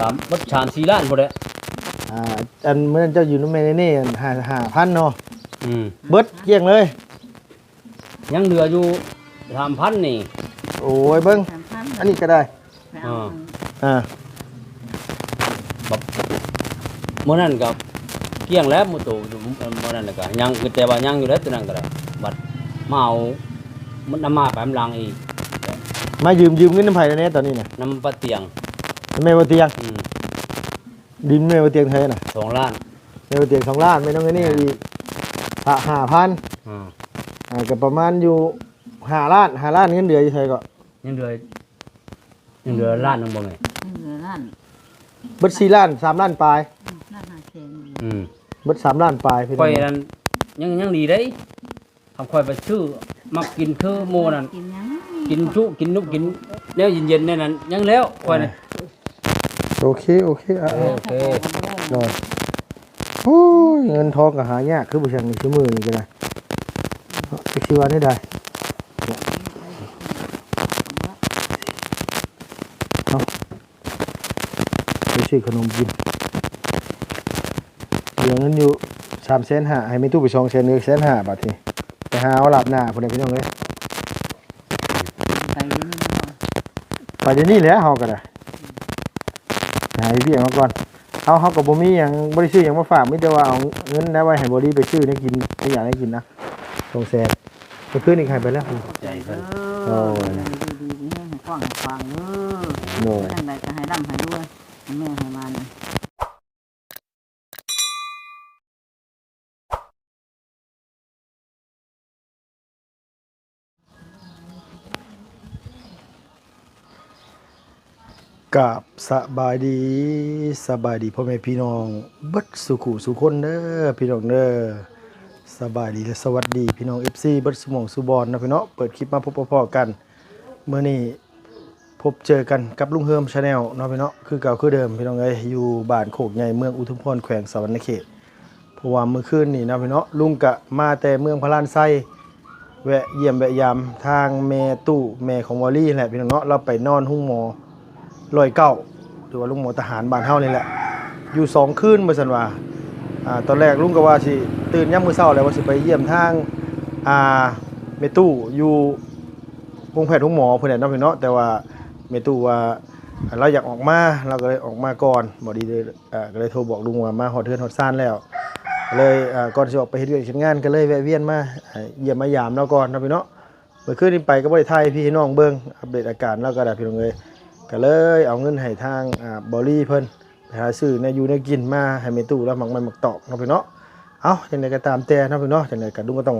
ตามบัดชาน4ล้านพุ่นแหละอ่าอันเมื่อเจ้าอยู่น้ำแม่นี่ห้าห้าพันเนาะอืมเบิดเกลี้ยงเลย ยังเหลืออยู่3,000นี่ โอ้ยเบิ้งสามพันอันนี้ก็ได้ไปเอาอ่ามื้อนั้นก็เกลี้ยงแล้วมื้อโตมื้อนั้นน่ะก็ยังแต่ว่ายังอยู่แล้วตัวนั้นก็ได้บัดมาเอามันนำมาไปอำลังอีกมายืมยืมเงินน้ำไผ่แน่ตอนนี้น่ะนำปลาเตียง แม่บ่เตียงอืมดินแม่บ่เตียงเท่าไหร่น่ะสองล้านแม่บ่เตียงสองล้านไม่ต้องเงินนี่อีกอะห้าพันอ่าอ่าก็ประมาณอยู่ห้าล้านห้าล้านเงินเดือนอยู่ไทยก็ยังเหลือยังเหลือล้านหนึงบ่แม่เหลือล้านเบิดสี่ล้านสามล้านปลายล้านห้าแสนอยู่อืมเบิดสามล้านปลายพี่น้ค่ออยงนั้นยังยังดีได้ทำค่อยไปซื้อมักกินคือโมนั่นกินยังกินชุกินนุกกินแนวเย็นๆในนั้นยังแล้วค่อยน่ะ โอเคโอเคอะโอเคนอนโอ้ยเงินทองก็หายากคือบ่ช่างนี่คือมือนี่ก็ได้เอาจักสิว่าได้ได้ไปซื้อขนมกินเหลือเงินอยู่สามแสนห้าให้ไม่ตู้ไปสองแสนหนึ่งแสนห้าบาททีไปหาเอาหลับหน้าพอดีพี่น้องเอ้ยไปเดี๋ยวนี้เนาะไปเดี๋ยวนี้แหล้วเฮาก็ได้ หายเบี้ยมาก่อนเอาเฮากับบ่มีหยังบ่ได้ซื้อหยังมาฝากมีแต่ว่าเอาเงินได้ไว้ให้บ่ดีไปซื้อได้กินได้อยากได้กินนะสองแสนไปคืนอีกให้ไปแล้วใจเพิ่นเออดีๆนี่ให้ฟังให้ฟังเด้อโดยทางใดก็ให้ร่ำให้ด้วยให้แม่ให้มัน กับสบายดีสบายดีพ่อแม่พี่น้องเบิดสุขุสุคนเด้อพี่น้องเด้อสบายดีและสวัสดีพี่น้อง FC เบิดสมองสุบอลนะพี่น้องเปิดคลิปมาพบพ่อกันเมื่อนี้พบเจอกันกับลุงเฮิมชาแนลเนาะพี่น้องคือเก่าคือเดิมพี่น้องเอ้ยอยู่บ้านโคกใหญ่เมืองอุทุมพรแขวงสวรรณเขตเพราะว่าเมื่อคืนนี่นะพี่น้องลุงกะมาแต่เมืองพระลานไส้แวะเยี่ยมแวะยามทางแม่ตู้แม่ของวอลลี่แหละพี่น้องเนาะเราไปนอนห้องหมอ ร้อยเก้าหรือว่าลุงหมอทหารบ้านเฮานี่แหละ อยู่สองคืนเมื่อสันว่าอ่าตอนแรกลุงก็ว่าสิตื่นย่ำมือเช้าแล้วว่าสิไปเยี่ยมทางอ่าเมตู้อยู่โรงแพทย์โรงหมอเพิ่นน่ะเนาะพี่เนาะแต่ว่าเมตู้ว่าเราอยากออกมาเราก็เลยออกมาก่อนบ่ดีเลยอ่าก็เลยโทรบอกลุงว่ามาฮอดเทือนฮอดซ่านแล้ว เลยอ่าก่อนสิออกไปเฮ็ดเวียกเฮ็ดงานก็เลยแวะเวียนมาเยี่ยมมายามเราก่อนนาะพี่เนาะเมื่อคืนนี้ไปก็บ่ได้ถ่ายพี่น้องเบิ่งอัปเดตอาการเราก็ได้พี่น้องเอ้ย ก็เลยเอาเงินให้ทางอ่าบอรี่เพิ่นไปหาซื้อในอยู่ในกินมาให้เมตู้แล้วหมักมันหมักตอกเนาะพี่เนาะเอาจังไดก็ตามแต่เนาะพี่เนาะจังไดก็ลุงก็ต้อง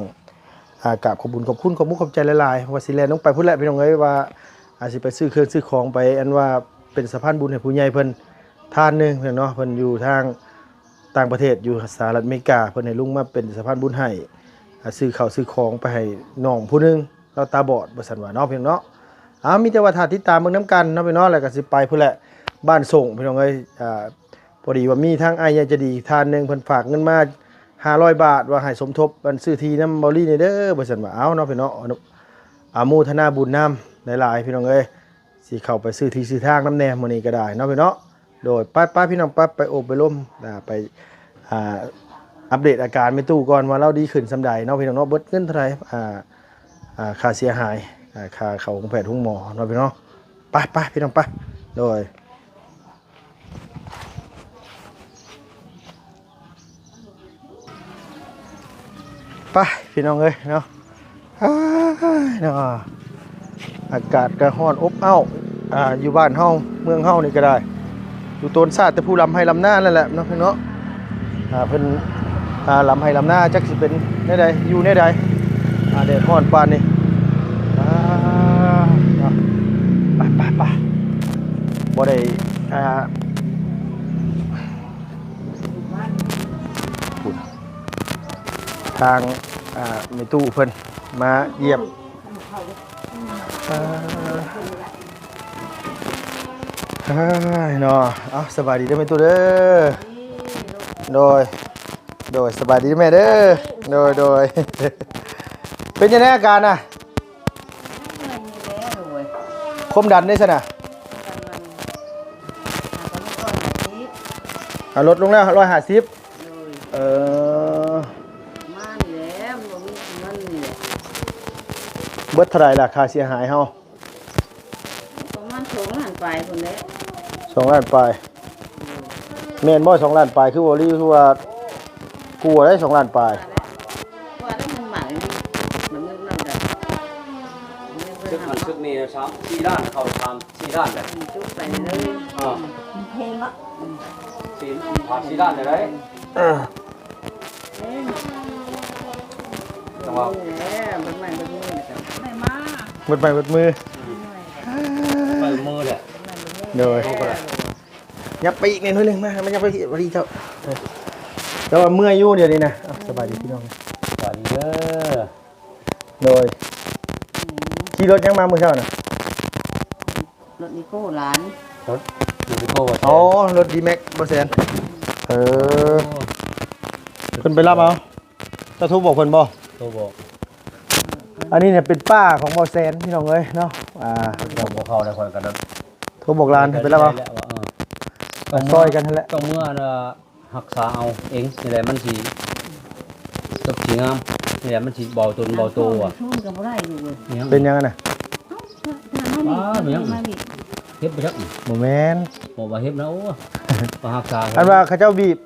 อ่ากราบขอบคุญขอบคุณขอบมุณขอบใจหลายๆว่าสิแลน้องไปพุ่นแหละพี่น้องเอ้ยว่าอาจสิไปซื้อเครื่องซื้อของไปอันว่าเป็นสะพานบุญให้ผู้ใหญ่เพิ่นท่านหนึงเพิ่นเนาะเพิ่นอยู่ทางต่างประเทศอยู่สหรัฐอเมริกาเพิ่นให้ลุงมาเป็นสะพานบุญให้อ่าซื้อข้าวซื้อของไปให้น้องผู้หนึงเราตาบอดบ่ซั่นว่าเนาะพี่น้องเนาะ อ่ามีแต่ว่าถ้าติดตามเบิ่งน้ำกันเนาะพี่น้องแล้วก็สิไปพุ่นแหละบ้านส่งพี่น้องเอ้ยอ่าพอดีว่ามีทางไอ้ยใหญ่ใจะดีทานหนึ่งเพิ่นฝากเงินมา500บาทว่าให้สมทบบันซื้อทีน้ำบอลี่นี่เด้อบ่ซั่นว่าเอาเนาะพี่น้องอนุอาโมทนาบุญนำหลายๆพี่น้องเอ้ยสิเข้าไปซื้อทีซื้อทางน้ำแหน่มื้อนี้ก็ได้เนาะพี่น้องโดยไปไปพี่น้องไปไปโอบไปล้มอ่าไปอ่าอัปเดตอาการไม่ตู้ก่อนว่าเราดีขึ้นสำใดเนาะพี่น้องเนาะเบิดเงินเท่าไหร่อ่าอ่าค่าเสียหาย ค่าเขาของแพทย์ทุงหมอเนาะพี่น้องไปไปพี่น้องไปโดยไปพี่น้องเอ้ยเนาะอ้าเนาะอากาศก็ร้อนอบอ้าวอ่าอยู่บ้านเฮาเมืองเฮานี่ก็ได้ อยู่ต้นซาดแต่ผู้ลำให้ลำหน้านั่นแหละเนาะพี่เนาะอ่าเพิ่นอ่าลำให้ลำหน้าจักสิเป็นแน่ใดอยู่แน่ใดอ่าแดดร้อนปานนี้ อ่าเนาะไปไปไป บ่ได้อ่าปุ่นทางอ่าเมตู้เพิ่นมาเยี่ยมอ่าเฮ้ยเนาะเอาสบายดีเด้อเมตู้เด้อโดย โดยสบายดีแม่เด้อโดยโดยเป็นยังไงอาการน่ะความดันได้สนะ อะลดลงแล้วร้อยห้าสิบโดยเออมานี่แหล้วบ่มีเงินนี่แหละเบิดเท่าไหรล่ะค่าเสียหายเฮาประมาณสองล้านปลายคนแหล้วสองล้านปลายแม่นบ่สองล้านปลายคือบ่รีคือว่ากูได้สองล้านปลายว่าแล้วมันหมายมันนึกนั่นจ้ะซึกมันซึกนี่สามสี่ด้านเข้าสามสี่ด้านเลยจุกไปเลยอ่าเพลงละ สีผ่าสีด้านเลยได้เออเอ้ยจังหวะแหละมันใหม่มันนี่นะครับไม่มาเบิดไปเบิดมือไปมือเนี่ยโดยยับไปอีกนิดนึงมาไมันยับไปอีกพอดีเจ้าแต่ว่าเมื่อยอยู่เดี๋ยวนี้นะสบายดีพี่น้องสวัสดีเด้อโดยขี่รถยังมาเมื่อเช้านะรถนิโก้หลานรถ อยู่ที่โก้ว่าอ๋อรถดีแม็กบ่แซนเออเพิ่นไปรับเอาเจะโทรบอกเพิ่นบ่โตบอกอันนี้เนี่ยเป็นป้าของบ่แซนพี่น้องเอ้ยเนาะอ่าบอกบอกเขาได้คนกันนั้นโทรบอกหลานให้ไปรับเอาเออซอยกันนั่นแหละต้องเมื่อน่ะหักษาเอาเองนี่แหละมันสีจบสีงามนี่แหละมันสีเบาตนเบาโตอะชุ่มกับบ่ได้อยู่เลยเนี่ยเป็นยังไงน่ะ เอ้าทางนั้นนี่มาดิ เฮ็บไปจักบ่แม่นบอกว่าเฮ็บนะโอ้มาหักษาอันว่าเขาเจ้าบีบ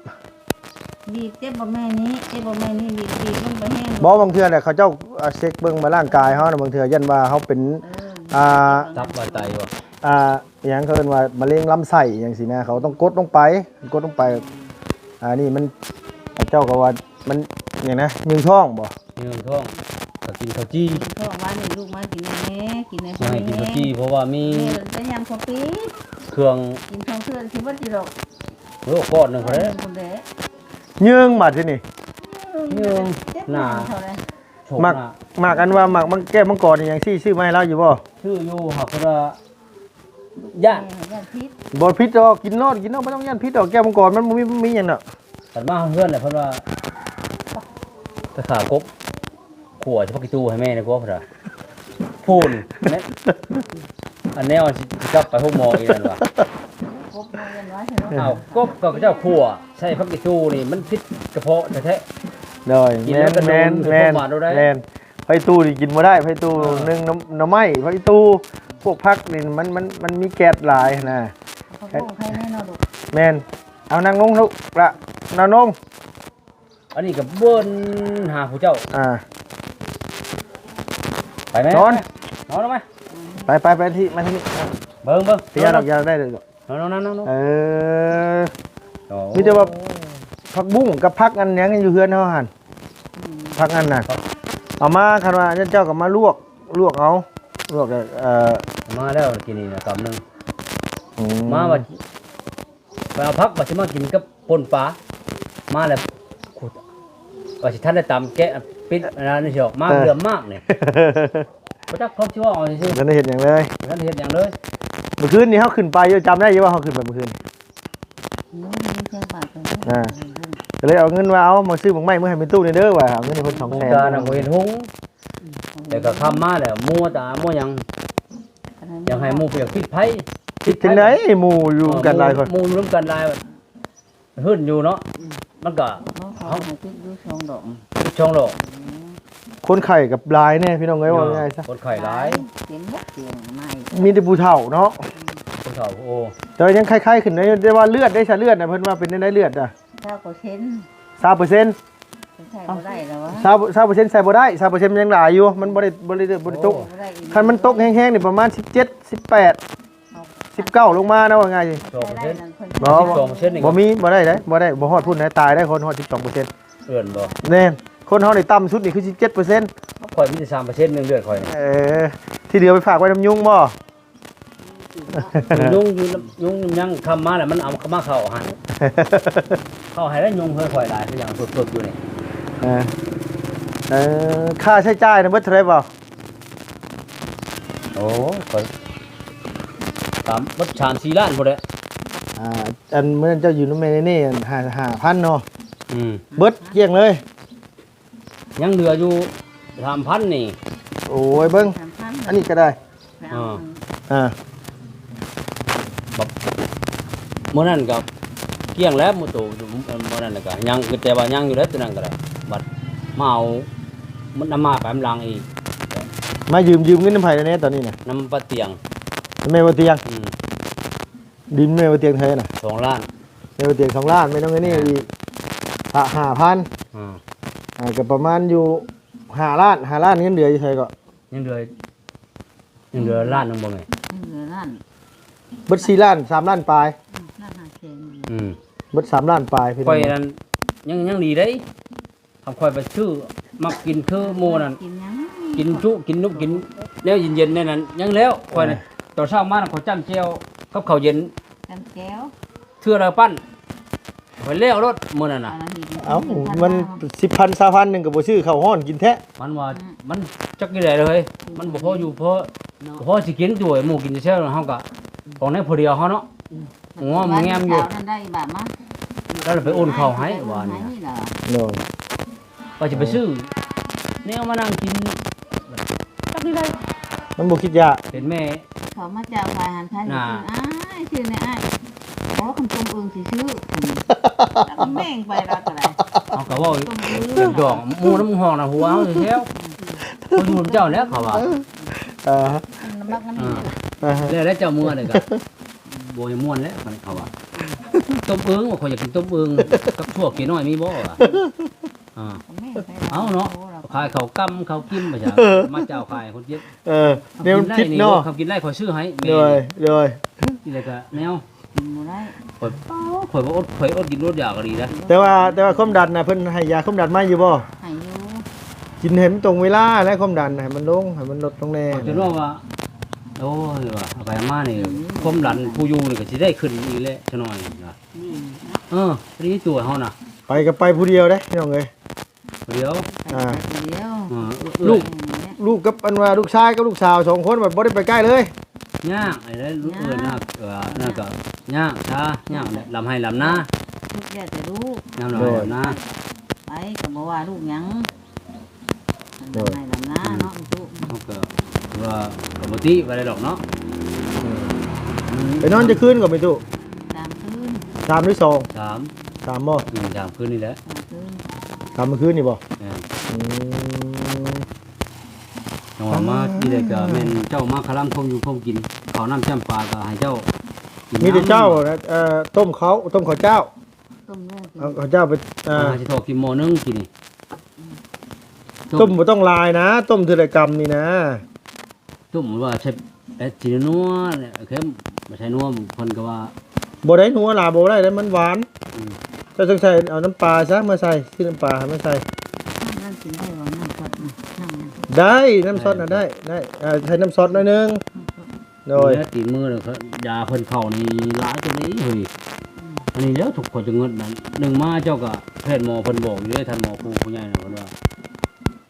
บีบเจ็บบ่แม่นี้เจ็บบ่แม่นี้บีบบีบลงไปแห้งบ่บางเทื่อเนี่ยเขาเจ้าอ่าเช็คเบิ่งมาร่างกายเฮาน่ะบางเทื่อยันว่าเฮาเป็นอ่าตับว่าไตว่ะอ่าอหยังเขาเรียกว่ามะเร็งลำไส้อย่างสินะเขาต้องกดลงไปกดลงไปอ่านี่มันเจ้าก็ว่ามันอย่างนะยืงท้องบ่เนื้อท้องก็กินข้าวจี้พ่อว่านี่ ลูกมากินแม่กินในสิให้กินข้าวจี้เพราะว่ามีแม่จะยำข้าวปีเครื่องกินทองเทือนสิบ่สิดอกโลก้อนหนึงเขาเด้คนเด้ยืงมาที่นี่หน้าเท่าไหร่โชคมักหน้ามากอันว่ามักมังแก้มังกรนี่ยังซี่ชื่อมาให้เราอยู่บ่ชื่ออยู่หักเพราะว่าย่านย่านพิษบ่พิษดอกกินโนดกินโนดบ่ต้องยันพิษดอกแก้มังกรมันบ่มีมีหยังดอกกันมาเพื่อนน่ะเพราะว่าไปขากบขวดเฉพาะกิตู้ให้แม่ในกบเพิ่นน่ะ พูนแม่อันแนวสิสิกลับไปห้องหมออีนั่นว่ะพบมาเรียนไว้ใช่ไหมอ้าวกบกับเจ้าขัวใช่พักกิตู้นี่มันพิษกระเพาะแท้ โดยกินแม่แล้วนก็นอนแม่นอยู่แม่นพวกหมาดูได้ แม่นไผตู้นี่กินบ่ได้ไผตู้อ่านึ่งน้ำน้ำไม้ไผตู้พวกผักนี่มันมันมันมีแก๊สหลายนะเขาบอกใครแน่นอนลูกแม่นเอานั่งลงลูกละนั่งลงๆอันนี้ก็เบิ้นหาผู้เจ้าอ่าไปไหมนอน นอนลงไหมไปไปไปที่มาที่นี่เบิ้งเบิ้งพี่ยาดอกยาได้เลยลูกนอนนอนนอนนอนนอนเออโอ้มีแต่ว่าผักบุ้งกับผักอันหยังอยู่เฮือนเฮาหั่นผักอันน่ะเอามาคันว่าเจ้าก็มาลวกลวกเอาลวกเอ่อมาแล้วกินนี่นะกำหนึงอืมาว่าไปเอาพักว่าสิมากินกับปนปลามาแล้วขุดว่าสิท่านได้ตำแกะปิดอันนั้นนี่สิออกมาเหลือมมากนี่พ ระเจ้าครอบชื่อว่าเอาสิบ่ได้เห็นหยังเลยท่านเฮ็ดอย่างเลยเมื่อคืนนี้เฮาขึ้นไปอยู่จำได้อยู่ว่าเฮาขึ้นไปเมื่อคืนนี่มีเครื่องปากกันอ่า ก็เลยเอาเงินมาเอามาซื้อบักไม้เมื่อให้เป็นตู้นี่เด้อว่าเอาเงินให้เพิ่นผู้200,000การน่ะบ่เห็นหงส์แต่ก็คำมาแล้วมัวตามัวหยังยังให้หมู่เปียกคิดไผคิดถึงไหนหมู่อยู่กันหลายคนหมู่อยู่ร่วมกันหลายหื่นอยู่เนาะมันก็เขาเขาให้ติ๊กดูช่องดอก ช่องโลก คนไข่กับหลายแน่พี่น้องเอ้ยว่าง่ายซะคนไข้หลายเสียงบกเสียงไม่มีแต่ผู้เฒ่าเนาะคนเฒ่าโอ้แต่ว่ายังคล้ายๆขึ้นได้ได้ว่าเลือดได้ชาเลือดนะเพิ่นว่าเป็นได้เลือดอะเจ้าก็เช่น20%ใช่บ่ได้แล้ววะ20 20%ใส่บ่ได้20%มันยังหลายอยู่มันบ่ได้บ่ได้บ่ได้ตกบ่ได้อีกคันมันตกแห้งๆนี่ประมาณ17 18 19ลงมานะว่าง่ายสิสองเปอร์เซ็นต์บ่สิบสองเปอร์เซ็นต์นี่บ่มีบ่ได้เด้บ่ได้บ่ฮอดพุ่นนะตายได้คนฮอด12%เอื่อนบ่แน่น คนเฮานี่ต่ำสุดนี่คือ17%ข่อยมีแต่สามเปอร์เซ็นต์หนึ่งเลือดข่อยนี่เออที่เหลือไปฝากไว้น้ำยุงบ่ ยุงอยู่น้ำยุงยังคำมาแล้วมันเอามาเข้าหันเข้าให้แล้วยุงเฮ้ยข่อยหลายคืออย่างสดๆอยู่นี่เออเออค่าใช้จ่ายนะเบิดเท่าไหร่บ่โอ้ข่อยตามวัดชามสี่ล้านบ่ได้อ่าอันเมื่อนั้นเจ้าอยู่น้ำแม่นี่ห้าห้าพันเนาะอืมเบิดเกลี้ยงเลย ยังเหลืออยู่สามพันนี่โอ้ยเบิ้งสามพันอันนี้ก็ได้เอาอ่าเมื่อนั้นกับเกลี้ยงแล้วหมูตัวบ่นั่นแหละก็ยังแต่ว่ายังอยู่แล้วตัวนั้นก็ได้บัดมาเอามันนำมาไปมนลังอีกมายืมยืมเงินน้ำไผ่แน่ตอนนี้น่ะนำปลาเตียงแม่บ่เตียงอืมดินแม่บ่เตียงเธอน่ะสองล้านแม่บ่เตียงสองล้านไม่ต้องเงินนี่อีกห้าห้าพัน อ่า อ่าก็ประมาณอยู่ห้าล้านห้าล้านเงินเดือนอยู่ไทยก็ยังเหลือยังเหลือล้านหนึงบ่ไงเหลือนั่นเบิดสี่ล้านสามล้านปลายนั่นหาเชนอืมเบิดสามล้านปลายพี่น้ข่อองยนั่นยังยังดีได้ทำข่อยไปซื้อมักกินคือหมูนั่น กินยังกินจุกินนุกกินแนวเย็นๆในนั้นยังแล้วข่อยน่ะตอนเช้ามาน่ะข่อยจ้ำเจียวกับข้าวเย็นกันแก้วเทื่อละปั้น ข่อยแล้วรถมื้อนั้นน่ะอันนี้เอ้ามันสิบพันสามพันหนึ่งกับบ่ชื่อข้าวห้อนกินแท้มันว่ามันจักกี่ได้เลย มันบ่พออยู่พอบ่พอสิกินด้วยหมู่กินเช้าเฮาก็ของในผู้เดียวเฮาเนาะ หัวมันแง้มอยู่ นั่นได้แบบมาแล้วเราไปโอนเข้าให้ว่านี่นี่เหรอโน่นก็จะไปซื้อแนวมานั่งกินจักนี่ได้มันบ่คิดยากเป็นแม่เขามาจากฝ่ายหันท้ายชื่ออ้ายชื่อในอ้ายโอ้คำชมเอิงสิชื่อแล้วก็แม่งไปแล้วก็ได้เฮาก็เว้าต้มเอิเรื่องงดอกหมู่น้ำห้องน่ะหัวเฮาสิแถวคนอยู่นำเจ้าแล้วเขาว่าอ่าน้ำมักน้ำมีอ่าฮะแล้วแล้วเจ้าเมื่อนี่ก็บ่ให้ม่วนแล้วมันเขาว่าต้มเอิงว่าข่อยอยากกินต้มเอิงกับพวกกี่น้อยมีบ่อะอ่าแม่งไปเอาเนาะขายข้าวกำข้าวกินมาจ้ะมาเจ้าขายคนเจ็ดเออแนวคิดเนาะคำกินได้ข่อยซื้อให้แม่เลยเลยนี่เลยก็แนว กินบ่ได้ข่อยเป้าข่อยบ่อดข่อยอดกินรสอยากก็ดีนะแต่ว่าแต่ว่าความดันน่ะเพิ่นให้ยาความดันมาอยู่บ่ให้อยู่กินเห็นตรงเวลาและความดันให้มันลงให้มันลดลงแน่จนว่าว่าโอ้ยว่าเอาไปมานี่ความดันผู้อยู่นี่ก็สิได้ขึ้นอีกแล้วจักหน่อยนะนี่เออนี่ตัวเฮาน่ะไปก็ไปผู้เดียวเด้พี่น้องเอ้ยเดี๋ยวไปเดียวเออลูก ลูกกับอันว่าลูกชายกับลูกสาวสองคนแบบบ่ได้ไปใกล้เลย ย่างไอ้นั่นลูกเอิ้นน่ะเออนั่นก็ย่างช้าย่างแหละลำให้ลำหน้าลูกอยากจะรู้ย่างหน่อยลำหน้าไปก็บอกว่าลูกหยังทำไมลำหน้าเนาะลูกเขาก็ว่าปกติบ่ได้ดอกเนาะไปนอนจะคืนก่อนไปตู้ตามคืนสามหรือสองสามสามบ่หนึ่งสามคืนนี่แหละตามคืนสามเมื่อคืนนี่บ่เอออืม จังหวะมาที่ใดก็แม่นเจ้ามาคลำคมอยู่คมกินข้าวน้ำจ้ำปลาก็ให้เจ้ากินมีแต่เจ้านะเอ่อต้มเขาต้มข้าวเจ้าต้มเนื้อกินเอาข้าวเจ้าไปอ่าอ่าสิโทรกินหม้อนึงกินนี่ต้มบ่ต้องลายนะ ต้มเทเลกรรมนี่นะต้มว่าใช้แอดจีนัวเนี่ยเข้มบ่ใช่นัวเพิ่นก็ว่าบ่ได้นัวลาบ่ได้แล้วมันหวานอืมเจะต้องใส่เอาน้ำปลาซะมาใส่ที่น้ำปลาให้มาใส่ นั่นกินได้ว่านั่นสดนั่นนั่น ได้น้ำซอสน่ะได้ได้อ่าใส่น้ำซอสหน่อยนึงโดยเนื้อตีนมือเนี่ยเขายาเพิ่นเข้านี่หลายตัวนี้เฮ้ยอันนี้แล้วถูกคนจะเงินนั้นหนึ่งมาเจ้าก็แพทย์หมอเพิ่นบอกอยู่เด้ท่านหมอครูผู้ใหญ่น่ะเพิ่นว่า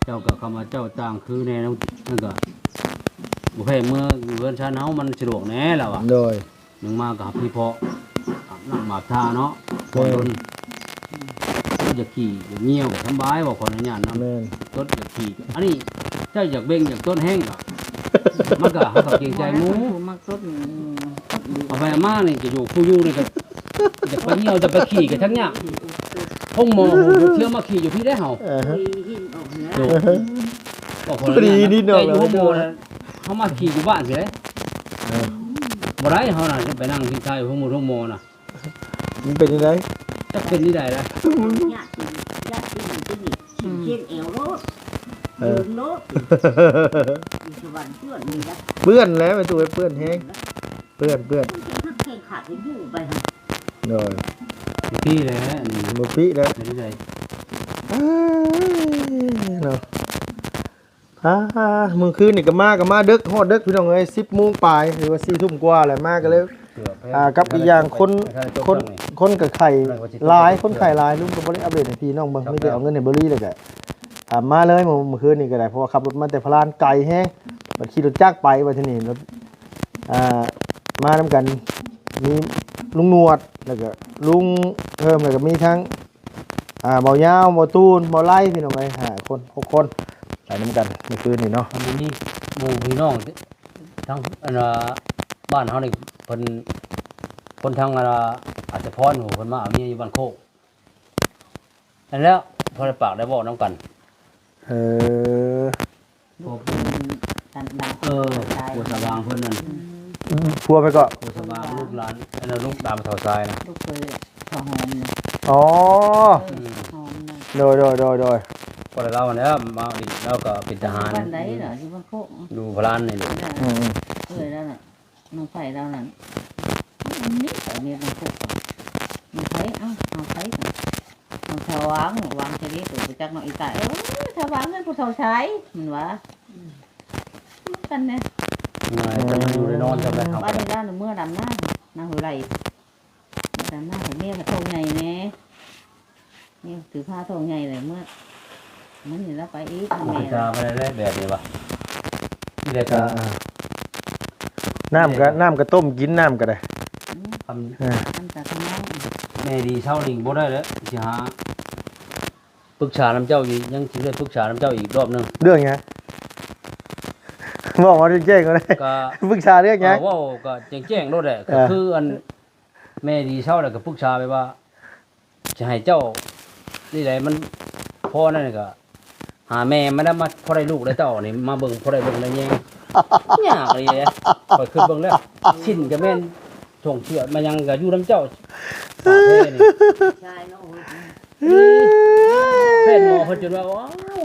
เจ้าก็เข้ามาเจ้าจ้างคือแน่นั่นก็บ่แพ้เมื่อเพื่อนชาติเฮามันสะดวกแน่แล้วอะโดยหนึ่งมากับพี่เพาะอาบน้ำหมาบท่าเนาะก่อนโดนจะขี่จะเงี้ยวก็สำบายบอกคนอนุญาตนำแม่นต้นจะขี่อันนี้ เจ้าอยากเบ่งอยากต้นแห้งก็มันก็เขาก็เกรงใจหมูมักสดเอาไปอาม่านี่จะอยู่ผู้อยู่นี่ก็จะไปเงี้ยวจะไปขี่กันทั้งเนี้ยห้องหมอหูเที่ยวมาขี่อยู่พี่ได้เห่าเออฮะโดบอกคนพอดีนิดหน่อย แต่อยู่ห้องหมอน่ะเขามาขี่อยู่บ้านสิเลยเออบ่ได้เฮาน่ะจะไปนั่งที่ชายห้องหมอห้องหมอน่ะมันเป็นยังไงจะเป็นที่ใดล่ะญาติญาติที่มันที่นี่เช่นเอวโรด เอ ยือนโรดอยู่สวรรค์เพื่อนนี่นะเปื้อนแล้วไปตัวเปื้อนแห้งเปื้อนเปื้อนมันจะพักแข่งขาดกันอยู่ไปครับโดยพี่แหละอันนี้บ่ปิแล้วเป็นที่ใดอ้ายเนาะอ่ามื้อคืนนี่ก็มาก็มาดึกฮอดดึกพี่น้องเอ้ย10:00นปลายหรือว่า4ทุ่มกว่าแหละมาก็เลยอ่ากับอีกอย่างคนคนคนกับไข่หลายคนไข่หลายลุงก็บ่ได้อัปเดตให้พี่น้องเบิ่งมีแต่เอาเงินให้เบอรี่เลยก็ มาเลยเมื่อเมื่อคืนนี่ก็ได้เพราะว่าขับรถมาแต่พลานไกลแฮงบัดขี่รถจักรไปว่าที่นี่รถอ่ามานํกันมีลุงนวดแล้วก็ลุงเพิ่มแล้วก็มีทั้งอ่าเบายาวเบาตูนเบาไล่พี่น้องเอ้ยห้าคนหกคนไปนํกันเมื่อคืนนี่เนาะอันนี้หมู่พี่น้องทั้งอันน่ะบ้านเฮานี่เพิ่นคนทางอันน่ะอาจจะพรหนูเพิ่นมาเอาเมียอยู่บ้านโคกนั่นแล้วพอได้ปากได้บอกน้ำกัน เออลูกเป็นดันดังเออผัวสว่างเพิ่นนั่นพัวไปก็ผัวสว่างลูกหลานอันนั้นลูกตามเท่าทรายนะลูกเคยข้าวหอมเนี่ยอ๋อเออหอมเนี่ยโดยโดยโดยโดยพอได้เล่าแล้วมาอีกแล้วก็เป็นทหารบ้านใดเหรอที่บ้านโคกดูพลานนี่แหละอืมเอ้ยแล้วน่ะน้องไผ่แล้วนั่นอันนี้แต่เนี่ยบ้านโคกมีไผ่เอ้าเอาไผ่กันเอาชา ววางวางจะเรียกไปจากน้องอีตายเออชาววางนั่นผู้ชาวใช้มันวะกันเนี่ยง่ายจะมาอยู่ได้นอนจำได้ครับบ้านนี้ด้านเมื่อดำหน้าหน้าหัวไหล่ดำหน้าแต่เนี่ยกระทงใหญ่แน่นี่ถือผ้าทงใหญ่เลยเมื่อมันนี่แล้วไปอีกมันแม่จะไปได้แบบนี้ปะนี่แหละอ่าก็อ่าน้ำก็น้ำก็ต้มกินน้ำก็ได้ทำเอออันตะขน้องแม่ดีเช่าลิงบ่ได้แล้วสิหา ปรึกษาน้ำเจ้าอีกยังสิได้ปรึกษาน้ำเจ้าอีกรอบหนึงเรื่องไงบอกมาแจ้งๆก็ได้ก็ปรึกษาเรื่องไงเอาเว่าก็แจ้งๆโลดแหละก็เออ คืออันแม่ดีเช่าแล้วก็ปรึกษาไปว่าจะให้เจ้านี่แหละมันพ่อนั่นก็หาแม่มาได้มาพอได้ลูกได้เจ้านี่มาเบิ่งพอได้เบิ่งได้แยงยากเลยแหละข่อยขึ้นเบิ่งแล้วชิ้นก็แม่นส่งเชือดมายังก็อยู่น้ำเจ้าสาวแท้นี่ชายเนาะ แพทย์หมอเพิ่นจนว่าว้าว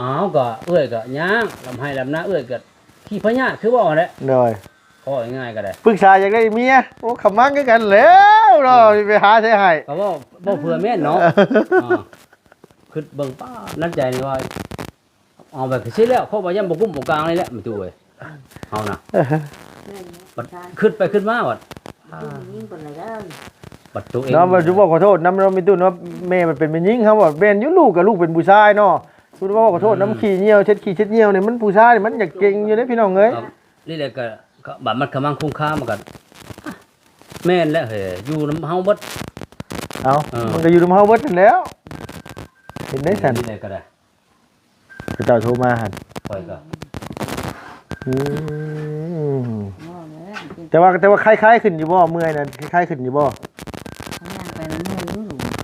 อ้าวก็เอื้อยก็ย่างลำให้ลำหน้าเอื้อยก็ขี้พญาคือว่าแหละโดยพอง่ายก็ได้ปรึกษาอยากได้เมียโอ้ขมังกันแล้วเนาะไปหาใช้ให้ก็ว่าบ่เผื่อแม่นเนาะคือเบิ่งป้านั่นใจนี่ว่าเอาแบบสิแล้วเขาว่ายังบ่กุ้มบ่กลางนี่แหละมันตู้เว้ยเอานะขึ้นไปขึ้นมาบัดยิ่งเป็นอะไรกัน บัดตัวเองเนาะมาจุบอกขอโทษน้ำเราไม่ตุ้นว่าแม่มันเป็นเป็นหญิงครับว่าแม่นอยู่ลูกกับลูกเป็นผู้ชายเนาะคุณว่าขอโทษน้ำขี้เหี่ยวเช็ดขี้เช็ดเหี่ยวนี่มันผู้ชายนี่มันอยากเก่งอยู่เด้พี่น้องเอ้ยครับนี่แหละก็ก็บัดมันกำลังคุ้มค่ามากันแม่นแล้วเฮ้ยอยู่น้ำเฮาเบิดเอาเออมันก็อยู่ในเฮาเบิดนั่นแล้ว เห็นได้สันนี่แหละก็ได้เจ้าโทรมาหันข่อยก็อืมว่าเลยกินแต่ว่าแต่ว่าคล้ายๆขึ้นอยู่บ่เมื่อยนั่นคล้ายๆขึ้นอยู่บ่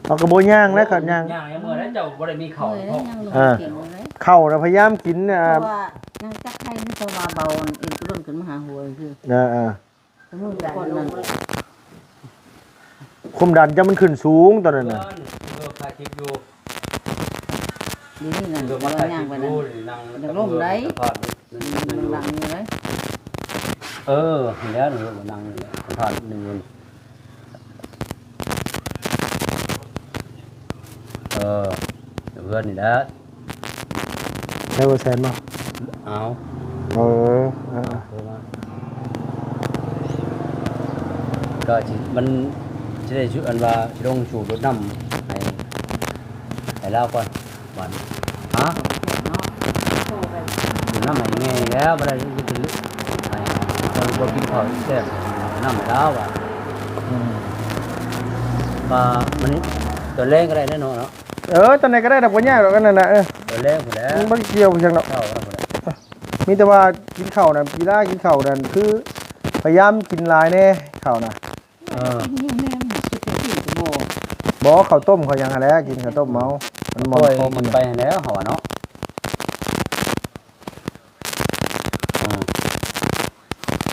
เอากระโบย่างแล้วก็ย่างย่างยังเมื่อแล้วเจ้าบ่ได้มีเมื่เข่าอยแล้วยังลงอ่าเก่งเลยเข้านะพยายามกินอ่าเพราะว่านั่งจักไทยนี่จะว่าเบาอีกรุ่นขึ้นมาหาหัวคืออ่าอ่ามือคนนั้นความดันจะมันขึ้นสูงตอนนั้นเอน่ะอเออถ่ายคลิปอยู่ดีนี่นั่นเออเรามาถ่ายคย่าลิงปไปอนั่นยู่นั่งอยากร่มได้สัมภาษณ์มันดังอยู่เลยเออเห็นแล้วหนูนั่งสัมภาษณ์หนึ่งคน เออเดี๋ยวเพื่อนนี่แหละได้บ่แซนบ่เอาเอออ่าโทรมาก็สิมันจะได้ช่วยอันว่าลงสู่รถน้ำให้ให้เล่าก่อนวันฮะเนาะโตไปอยู่น้ำไหนไงแล้วบ่ได้ยินถึงไอ้คนบ่กินข้าวแซ่บน้ำไหนแล้วอะอืมปลามันนี่ ตัวแรงก็ได้แน่นอนเนาะเออตอนไหนก็ได้ดอกบ่ยากดอกอันนั้นน่ะเออตัวแรงหมดแล้วมันบ่เกี่ยวจังดอกเข้าแล้วหมดแล้วมีแต่ว่ากินข้าวน่ะกีฬากินข้าวนั่นคือพยายามกินหลายแน่ข้าวน่ะเออนี่แม่มันสิบสี่ชั่วโมงบ่ข้าวต้มเขายังหาแล้วกินข้าวต้มเมามันหมปดล่อยคอมัมันนไปแล้วเหรอเนาะอืม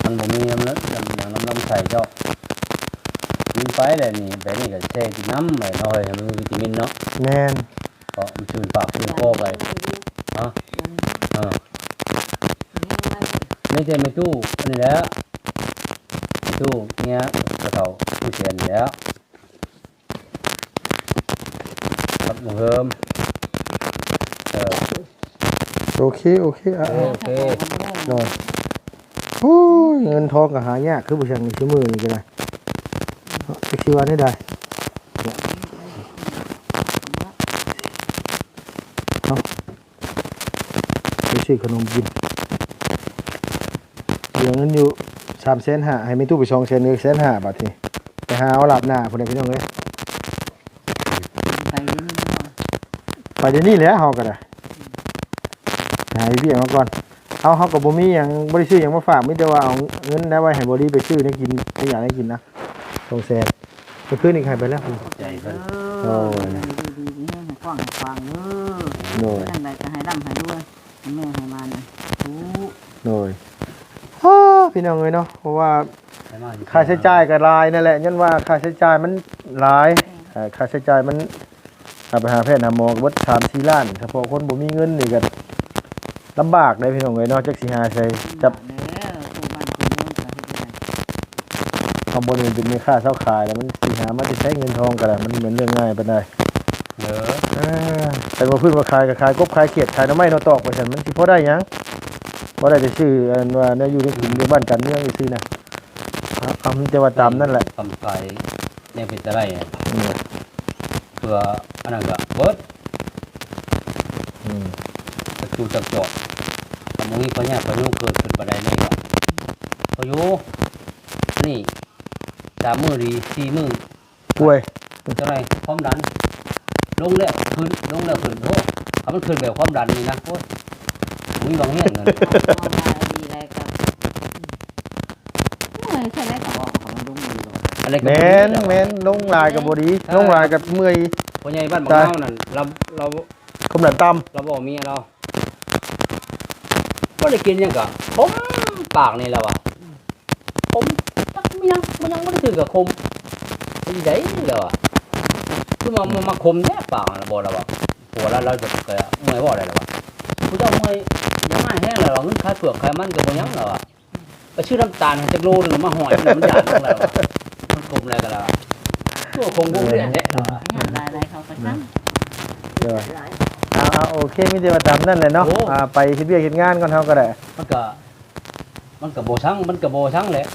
มันบ่มีน้ำเลือดน้ำน้ำน้ำใส่เจ้า กินไปเลยนี่แบบนี้ก็แช่กินน้ำไปหน่อยมันมีวิตามินเนาะแม่นก็มันชื่นปากชื่นคอไปเนาะเออไม่ใช่ไม่ตู้อันนี้แล้วไม่ตู้เงี้ยกระเถาผู้เสียนแล้วครับหมูเฮิมเออโอเคโอเคอะโอเคนอนเงินทองก็หายากคือบ่ช่างนี่คือมือนี่ก็ได้จะ คิดว่าได้ได้ไปซื้อขนมกินเหลือเงินอยู่3แสนห้าให้ไม่ตู้ไป2แสน1แสนห้าบาทีไปหาเอาหลับหน้าพุ่นน่ะพี่น้องเอ้ยไปนี่ไปเดี๋ยวนี้แหล้วเฮาก็ได้หาเบี้ยมาก่อน เอาเฮาก็บ่มีหยังบ่ได้ซื้อหยังมาฝากมีแต่ว่าเอาเงินได้ไว้ให้บ่ดีไปซื้อได้กินให้อยากได้กินนะ สองแสนเมื่อคืนนี่ใครไปแล้ว ใจเพิ่นเออดีดีดีให้กว้างขวางเด้อโดยทางใดก็ให้ร่ำให้ด้วยให้แม่ให้มานะโอ้โดยฮ่าพี่น้องเลยเนาะเพราะว่าให้มาอยู่ค่าใช้จ่ายก็หลายนั่นแหละยันว่าค่าใช้จ่ายมันหลายเอ่อค่าใช้จ่ายมันเอาไปหาแพทย์หาหมอก็เบิดสามสี่ล้านเฉพาะคนบ่มีเงินนี่ก็ลำบากเลยพี่น้องเลยเนาะจักสิหาใช้จับ แล้วคู่บ้านคู่เมืองก็เฮ็ดได้ คำบนอื่นเป็นมีค่าเช่าขายแล้วมันสิหามาจะใช้เงินทองกันแหละมันเหมือนเรื่องง่ายปานใดเหลือเอ้อแต่ว่าพื้นมาขายก็ขายกบขายเขียดขายหน้ำไม้หน้าตอกไปฉันมันสิพอได้หยังพอได้แต่ชื่ออันว่าเนี่ยอยู่ในกลุ่มอยู่บ้านกันเมืองซื่อๆนะคำจะว่าตามนั่นแหละกำไก่เนี่ยเป็นอะไรเนี่ยอืมเพื่ออันนั้นก็เบิดอืมตะจูจับจอดทำมือพญาพยุเกิดขึ้นบันไดนี่ก็พยุนี่ สามมือดีสี่มือป่วยเท่าไรความดัน ลงแล้วขึ้นลงแล้วขึ้นโอ้ถ้ามันขึ้นแบบความดันนี่นะโอ้ยมีบางแห่งเงินเอามาดีอะไรก็เมื่อยใช่ไหมก็บอกของลุงอยู่หรอกอะไรก็แมบ่นดีแมนลงลายกับบดีลงลายกับเมื่อยพ่อใหญ่บ้านบางเฮานั่นเราเราคมหนันตเราบอกเมียเราก็ได้กินหยังกะผมปากนี่แล้วอะผมจัก มันยังมันยังไม่ได้ถือกับคมไอ้ใหญ่แล้วอะคือมามามาคมแน่ปากเราบอกเราว่าผัวเราเราจะเกะเมื่อยบอกอะไรเราวะผู้เจ้าเมื่อยยังไม่แห้งแล้วเงินขายเปลือกขายมันก็บ่ยังแล้วอะไปชื่อน้ำตาลจักโลหนึงมาห่อยมันมันหยาดลงแล้วอะมันคมอะไรกันแล้วอะตัวคงบุ้งเนี่ยแหละเราอะงานรายอะไรเขาก็สั่งำเดี๋ยวเอาเอาโอเคมีแต่ว่าตามนั่นเลยเนาะอ่าไปเฮ็ดเวียกเฮ็ดงานก่อนเฮาก็ได้มันก็มันก็บ่ช่างมันก็บ่ช่างแหละ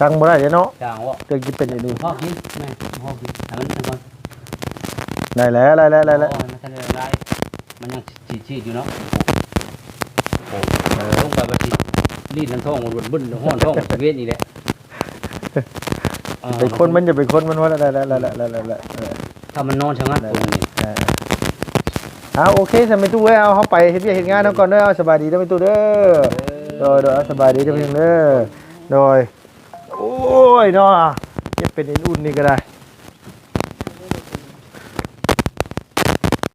สั่งบ่ได้เด้อเนาะจางว่าเกิดกินเป็นอีดูพ่อกินแม่พ่อกินทำมันทำก่อนได้แล้วได้แล้วได้แล้วโอ้ยมันทันได้ได้มันยังฉีดฉีดอยู่เนาะโอ้โหลงไปบัดทีรีดน้ำท้องมันบึ้นห้อนท้องเวทนี่แหละอ่าเป็นคนมันจะเป็นคนมันว่าได้แล้วได้แล้วได้แล้วได้แล้วเออถ้ามันนอนชะงัดตัวนี้เออเอาโอเคสำหรับตู้เอ้ยเอาเฮาไปเฮ็ดเวียกเฮ็ดงานเนาะก่อนเด้อเอาสบายดีเด้อไปตู้เด้อโดยโดยสบายดีเจ้าเพียงเด้อโดย โอ้ยเนาะเก็บเป็นอุ่นๆนี่ก็ได้